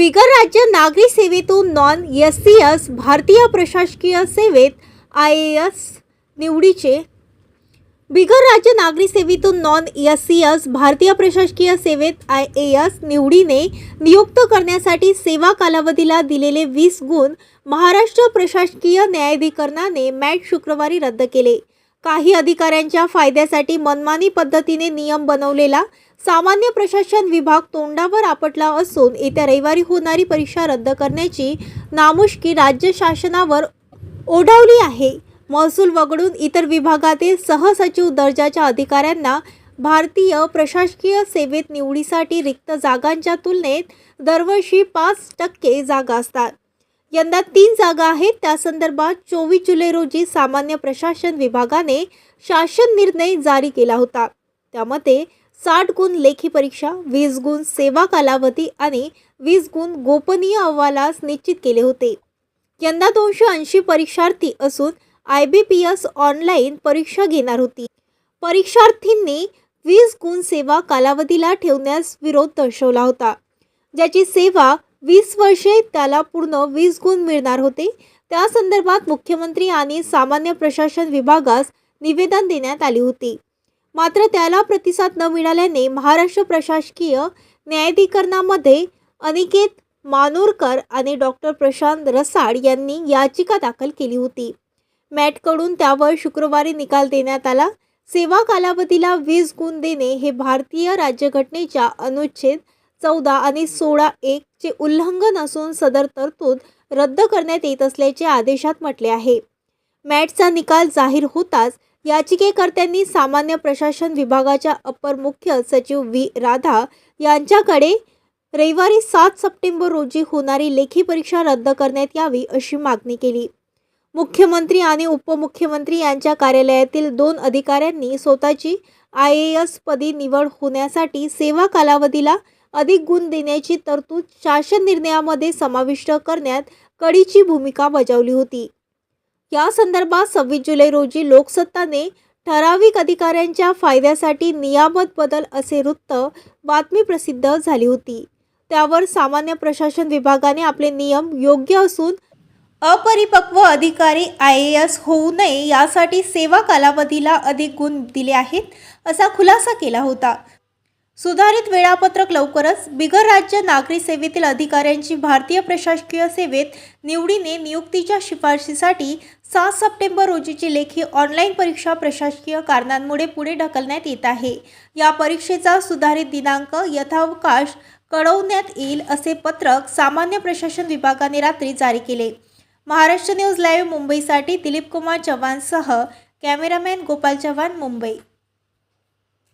बिगर राज्य नागरी सेवेतून नॉन एस सी एस भारतीय प्रशासकीय सेवेत आय ए एस निवडीचे. बिगर राज्य नागरी सेवेतून नॉन एस सी एस भारतीय प्रशासकीय सेवेत आय ए एस निवडीने नियुक्त करण्यासाठी सेवा कालावधीला दिलेले वीस गुण महाराष्ट्र प्रशासकीय न्यायाधिकरणाने मॅट शुक्रवारी रद्द केले. काही अधिकाऱ्यांच्या फायद्यासाठी मनमानी पद्धतीने नियम बनवलेला सामान्य प्रशासन विभाग तोंडावर आपटला असून येत्या रविवारी होणारी परीक्षा रद्द करण्याची नामुष्की राज्य शासनावर ओढावली आहे. महसूल वगळून इतर विभागातील सहसचिव दर्जाच्या अधिकाऱ्यांना भारतीय प्रशासकीय सेवेत निवडीसाठी रिक्त जागांच्या तुलनेत दरवर्षी पाच टक्के जागा असतात. यंदा तीन जागा आहेत. त्या संदर्भात चोवीस जुलै रोजी सामान्य प्रशासन विभागाने शासन निर्णय जारी केला होता. त्यामध्ये साठ गुण लेखी परीक्षा वीस गुण सेवा कालावधी आणि वीस गुण गोपनीय अहवालास निश्चित केले होते. यंदा दोनशे ऐंशी परीक्षार्थी असून I B P S online परीक्षा घेणार होती. परीक्षार्थींनी वीस गुण सेवा कालावधीला ठेवण्यास विरोध दर्शवला होता. ज्याची सेवा वीस वर्षे त्याला पूर्ण वीस गुण मिळणार होते. त्या संदर्भात मुख्यमंत्री आणि सामान्य प्रशासन विभागास निवेदन देण्यात आले होते. मात्र त्याला प्रतिसाद न मिळाल्याने महाराष्ट्र प्रशासकीय न्यायाधिकरणामध्ये अनिकेत मानोरकर आणि डॉक्टर प्रशांत रसाड यांनी याचिका दाखल केली होती. मॅटकडून त्यावर शुक्रवारी निकाल देण्यात आला. सेवा कालावधीला वीस गुण देणे हे भारतीय राज्यघटनेच्या अनुच्छेद चौदा आणि सोळा एक चे उल्लंघन असून सदर तरतूद रद्द करण्यात येत असल्याचे आदेशात म्हटले आहे. मॅटचा निकाल जाहीर होताच याचिकेकर्त्यांनी सामान्य प्रशासन विभागाच्या अपर मुख्य सचिव व्ही. राधा यांच्याकडे रविवारी सात सप्टेंबर रोजी होणारी लेखी परीक्षा रद्द करण्यात यावी अशी मागणी केली. मुख्यमंत्री आणि उपमुख्यमंत्री यांच्या कार्यालयातील दोन अधिकाऱ्यांनी स्वतःची आय ए एस पदी निवड होण्यासाठी सेवा कालावधीला अधिक गुण देण्याची तरतूद शासन निर्णयामध्ये समाविष्ट करण्यात कडीची भूमिका बजावली होती. या संदर्भात सव्वीस जुलै रोजी लोकसत्ताने ठराविक अधिकाऱ्यांच्या फायद्यासाठी नियामत बदल असे वृत्त बातमी प्रसिद्ध झाली होती. त्यावर सामान्य प्रशासन विभागाने आपले नियम योग्य असून अपरिपक्व अधिकारी आय ए एस होऊ नये यासाठी सेवा कालावधीला अधिक गुण दिले आहेत असा खुलासा केला होता. सुधारित वेळापत्रक लवकरच बिगर राज्य नागरी सेवेतील अधिकाऱ्यांची भारतीय प्रशासकीय सेवेत निवडीने नियुक्तीच्या शिफारशीसाठी सात सप्टेंबर रोजीची लेखी ऑनलाईन परीक्षा प्रशासकीय कारणांमुळे पुढे ढकलण्यात येत आहे. या परीक्षेचा सुधारित दिनांक यथावकाश कळवण्यात येईल असे पत्रक सामान्य प्रशासन विभागाने रात्री जारी केले. महाराष्ट्र न्यूज लाईव्ह मुंबईसाठी दिलीप कुमार चव्हाणसह कॅमेरामॅन गोपाल चव्हाण मुंबई.